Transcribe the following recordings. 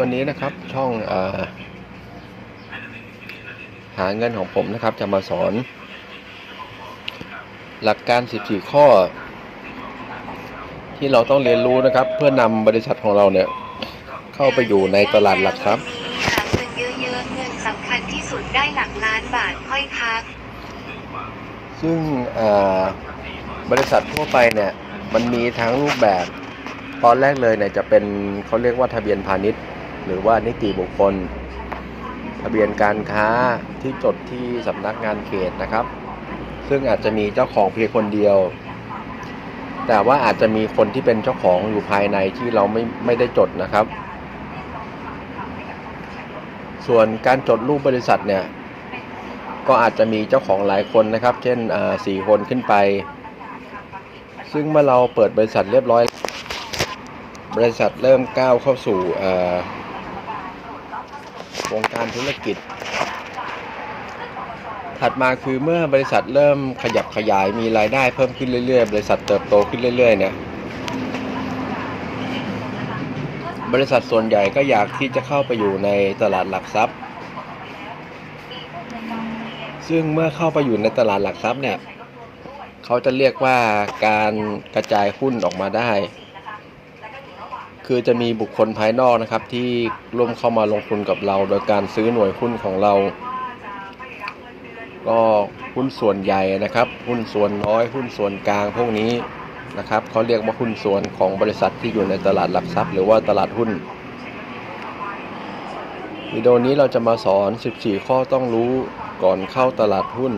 วันนี้นะครับช่องเออหาเงินของผมนะครับ จะมาสอน หลักการ 14 ข้อ ที่เราต้องเรียนรู้นะครับ เพื่อนำบริษัทของเราเนี่ย เข้าไปอยู่ในตลาดหลักทรัพย์หาเงินเยอะๆเงินสำคัญที่สุดได้หลักล้านบาทค่อยพัก ซึ่งเอ่อบริษัททั่วไปเนี่ย มันมีทั้งรูปแบบตอนแรกเลยเนี่ยจะเป็นเขาเรียกว่าทะเบียนพาณิชย์ หรือว่านิติบุคคล ทะเบียนการค้าที่จดที่สำนักงานเขตนะครับ ซึ่งอาจจะมีเจ้าของเพียงคนเดียว แต่ว่าอาจจะมีคนที่เป็นเจ้าของอยู่ภายในที่เราไม่ไม่ได้จดนะครับ ส่วนการจดรูปบริษัทเนี่ยก็อาจจะมีเจ้าของหลายคนนะครับ เช่นสี่คนขึ้นไป ซึ่งเมื่อเราเปิดบริษัทเรียบร้อย บริษัทเริ่มก้าวเข้าสู่ วงการธุรกิจ ถัดมาคือเมื่อบริษัทเริ่มขยับขยายมีรายได้เพิ่มขึ้นเรื่อยๆ บริษัทเติบโตขึ้นเรื่อยๆเนี่ยบริษัทส่วนใหญ่ก็อยากที่จะเข้าไปอยู่ในตลาดหลักทรัพย์ ซึ่งเมื่อเข้าไปอยู่ในตลาดหลักทรัพย์เนี่ย เขาจะเรียกว่าการกระจายหุ้นออกมาได้ คือจะมีบุคคลภายนอกนะครับ ที่ร่วมเข้ามาลงทุนกับเรา โดยการซื้อหน่วยหุ้นของเรา ก็หุ้นส่วนใหญ่นะครับ หุ้นส่วนน้อยหุ้นส่วนกลางพวกนี้นะครับเขาเรียกว่าหุ้นส่วนของบริษัทที่อยู่ในตลาดหลักทรัพย์ หรือว่าตลาดหุ้นวิดีโอนี้เราจะมาสอน 14 ข้อต้องรู้ก่อนเข้าตลาดหุ้น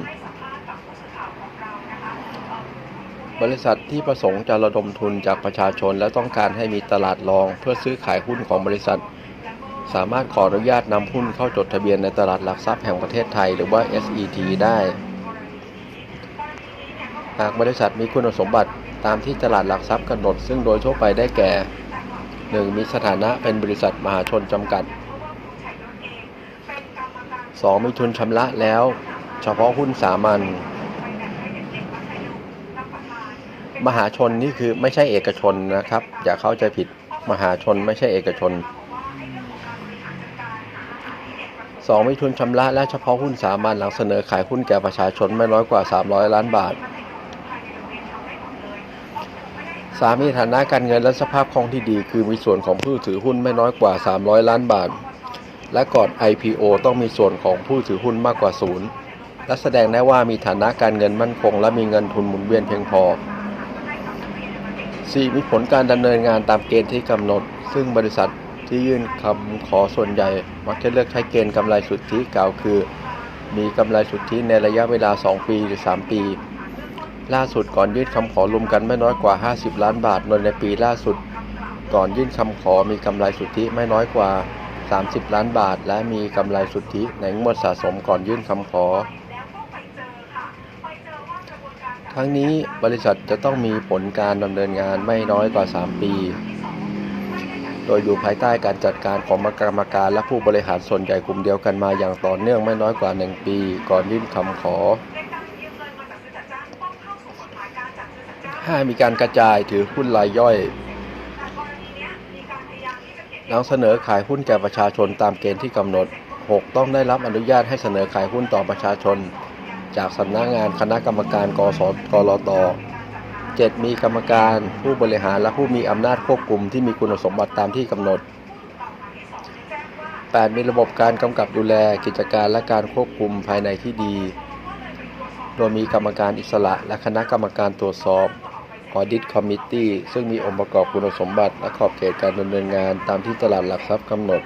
บริษัทที่ประสงค์จะระดมทุนจากประชาชน และต้องการให้มีตลาดรองเพื่อซื้อขายหุ้นของบริษัท สามารถขออนุญาตนำหุ้นเข้าจดทะเบียนในตลาดหลักทรัพย์แห่งประเทศไทย หรือว่า SET ได้ หากบริษัทมีคุณสมบัติตามที่ตลาดหลักทรัพย์กำหนด ซึ่งโดยทั่วไปได้แก่ 1. มีสถานะเป็นบริษัทมหาชนจำกัด 2. มีทุนชำระแล้ว เฉพาะหุ้นสามัญ มหาชนนี่คือไม่ใช่เอกชนนะครับ อย่าเข้าใจผิดมหาชนไม่ใช่เอกชน 2. มีทุนชำระและเฉพาะหุ้นสามัญหลังเสนอขายหุ้นแก่ประชาชนไม่น้อยกว่า 300 ล้านบาท 3. มีฐานะการเงินและสภาพคล่องที่ดี คือมีส่วนของผู้ถือหุ้นไม่น้อยกว่า 300 ล้านบาท และก่อน IPO ต้องมีส่วนของผู้ถือหุ้นมากกว่าศูนย์และแสดงได้ว่ามีฐานะการเงินมั่นคง และมีเงินทุนหมุนเวียนเพียงพอ 4. มีผลการดำเนินงานตามเกณฑ์ที่กำหนด ซึ่งบริษัทที่ยื่นคำขอส่วนใหญ่ มักจะเลือกใช้เกณฑ์กำไรสุทธิกล่าวคือ มีกำไรสุทธิในระยะเวลา 2 ปีหรือ 3 ปี ล่าสุดก่อนยื่นคำขอรวมกันไม่น้อยกว่า 50 ล้านบาทโดยในปีล่าสุด ก่อนยื่นคำขอมีกำไรสุทธิไม่น้อยกว่า 30 ล้านบาท และมีกำไรสุทธิในงวดสะสมก่อนยื่นคำขอ ทั้งนี้บริษัทจะต้องมีผลการดำเนินงานไม่น้อยกว่า 3 ปี โดยอยู่ภายใต้การจัดการของกรรมการและผู้บริหารส่วนใหญ่กลุ่มเดียวกันมาอย่างต่อเนื่องไม่น้อยกว่า 1 ปี ก่อนยื่นคำขอ 5. มีการกระจายถือหุ้นรายย่อยหลังเสนอขายหุ้นแก่ประชาชนตามเกณฑ์ที่กำหนด 6. ต้องได้รับอนุญาตให้เสนอขายหุ้นต่อประชาชน จากสำนักงานคณะกรรมการกสกรต 7. มีกรรมการผู้บริหารและผู้มีอำนาจควบคุมที่มีคุณสมบัติตามที่กำหนด 8. มีระบบการกำกับดูแลกิจการและการควบคุมภายในที่ดี โดยมีกรรมการอิสระและคณะกรรมการตรวจสอบ Audit Committee ซึ่งมีองค์ประกอบคุณสมบัติและขอบเขตการดำเนินงานตามที่ตลาดหลักทรัพย์กำหนด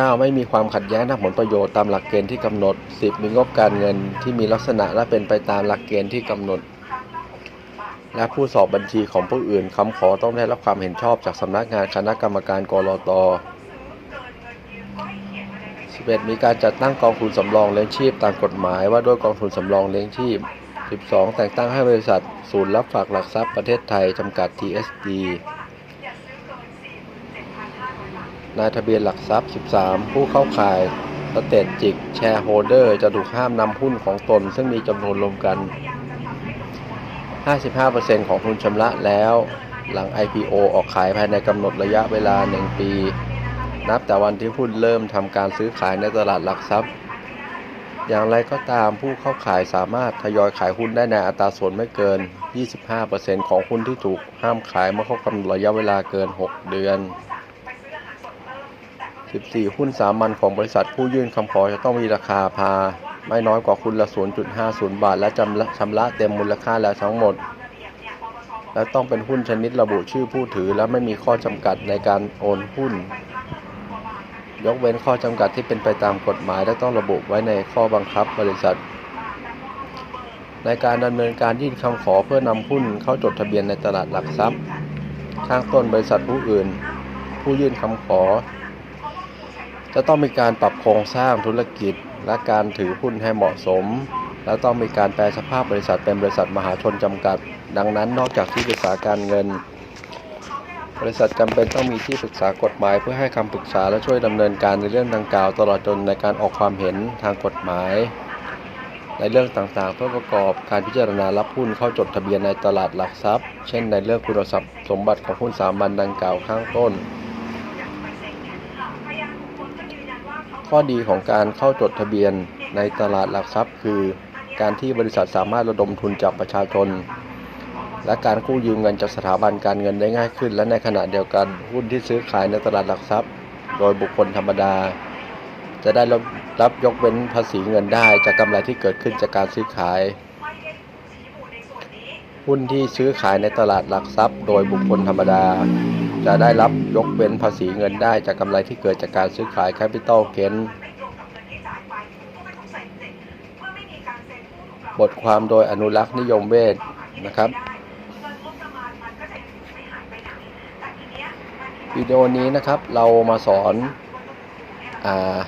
9. ไม่มีความขัดแย้งทางผลประโยชน์ตามหลักเกณฑ์ที่กำหนด 10. มีงบการเงินที่มีลักษณะและเป็นไปตามหลักเกณฑ์ที่กำหนด และผู้สอบบัญชีของผู้อื่นคำขอต้องได้รับความเห็นชอบจากสำนักงานคณะกรรมการกรต 11. มีการจัดตั้งกองทุนสำรองเลี้ยงชีพตามกฎหมายว่าด้วยกองทุนสำรองเลี้ยงชีพ 12. แต่งตั้งให้บริษัท ศูนย์รับฝากหลักทรัพย์ประเทศไทยจำกัด TSD นายทะเบียนหลักทรัพย์ 13 ผู้เข้าข่ายสเตตจิกแชร์โฮเดอร์ จะถูกห้ามนำหุ้นของตน ซึ่งมีจำนวนรวมกัน 55%ของทุนชำระแล้ว หลัง IPO ออกขายภายในกำหนดระยะเวลา 1 ปี นับแต่วันที่หุ้นเริ่มทำการซื้อขายในตลาดหลักทรัพย์ อย่างไรก็ตามผู้เข้าขายสามารถทยอยขายหุ้นได้ในอัตราส่วนไม่เกิน 25%ของหุ้นที่ถูกห้ามขายเมื่อครบกำหนดระยะเวลาเกิน 6 เดือน 14 หุ้นสามัญของบริษัทผู้ยื่นคำขอจะต้องมีราคาพา ไม่น้อยกว่าหุ้นละ 0.50 บาท และจำละชำระเต็มมูลค่าแล้วทั้งหมด และต้องเป็นหุ้นชนิดระบุชื่อผู้ถือ และไม่มีข้อจำกัดในการโอนหุ้น ยกเว้นข้อจำกัดที่เป็นไปตามกฎหมาย และต้องระบุไว้ในข้อบังคับบริษัท ในการดำเนินการยื่นคำขอเพื่อนำหุ้นเข้าจดทะเบียนในตลาดหลักทรัพย์ ข้างต้นบริษัทผู้อื่น ผู้ยื่นคำขอ จะต้องมีการปรับโครงสร้างธุรกิจ และการถือหุ้นให้เหมาะสม และต้องมีการแปลสภาพบริษัทเป็นบริษัทมหาชนจำกัด ดังนั้นนอกจากที่ปรึกษาการเงิน บริษัทจำเป็นต้องมีที่ปรึกษากฎหมายเพื่อให้คำปรึกษาและช่วยดำเนินการในเรื่องดังกล่าว ตลอดจนในการออกความเห็นทางกฎหมาย ในเรื่องต่างๆเพื่อประกอบการพิจารณารับหุ้นเข้าจดทะเบียนในตลาดหลักทรัพย์ เช่น ในเรื่องคุณสมบัติสมบัติของหุ้นสามัญดังกล่าวข้างต้น ข้อดีของการเข้าจดทะเบียนในตลาดหลักทรัพย์คือ การที่บริษัทสามารถระดมทุนจากประชาชน และการกู้ยืมเงินจากสถาบันการเงินได้ง่ายขึ้น และในขณะเดียวกันหุ้นที่ซื้อขายในตลาดหลักทรัพย์ โดยบุคคลธรรมดา จะได้รับรับยกเว้นภาษีเงินได้จากกำไรที่เกิดขึ้นจากการซื้อขายหุ้นที่ซื้อขายในตลาดหลักทรัพย์ โดยบุคคลธรรมดา จะได้รับยกเว้นภาษีเงินได้จากกำไรที่เกิดจากการซื้อขาย Capital Gain บทความโดยอนุรักษ์นิยมเวทนะครับวิดีโอนี้นะครับเรามาสอนอา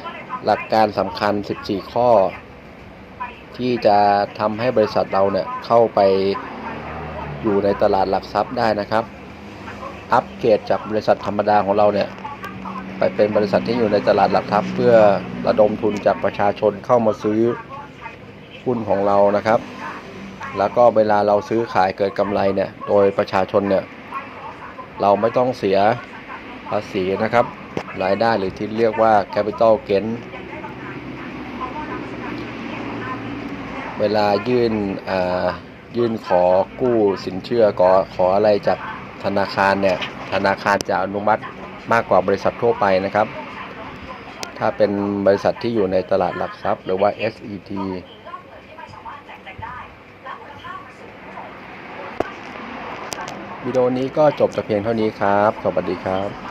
หลักการสำคัญ 14 ข้อ ที่จะทำให้บริษัทเราเนี่ยเข้าไปอยู่ในตลาดหลักทรัพย์ได้นะครับ อัปเกรดจากบริษัทธรรมดาของเราเนี่ยไปเป็นบริษัทที่อยู่ในตลาดหลักทรัพย์ เพื่อระดมทุนจากประชาชนเข้ามาซื้อหุ้นของเรานะครับ แล้วก็เวลาเราซื้อขายเกิดกำไรเนี่ยโดยประชาชนเนี่ยเราไม่ต้องเสียภาษีนะครับรายได้หรือที่เรียกว่า capital gain เวลายื่นยื่นขอกู้สินเชื่อขอขออะไรจาก ธนาคารเนี่ยธนาคารจะอนุมัติมากกว่าบริษัททั่วไปนะครับ ถ้าเป็นบริษัทที่อยู่ในตลาดหลักทรัพย์ หรือว่า SET วิดีโอนี้ก็จบแต่เพียงเท่านี้ครับ สวัสดีครับ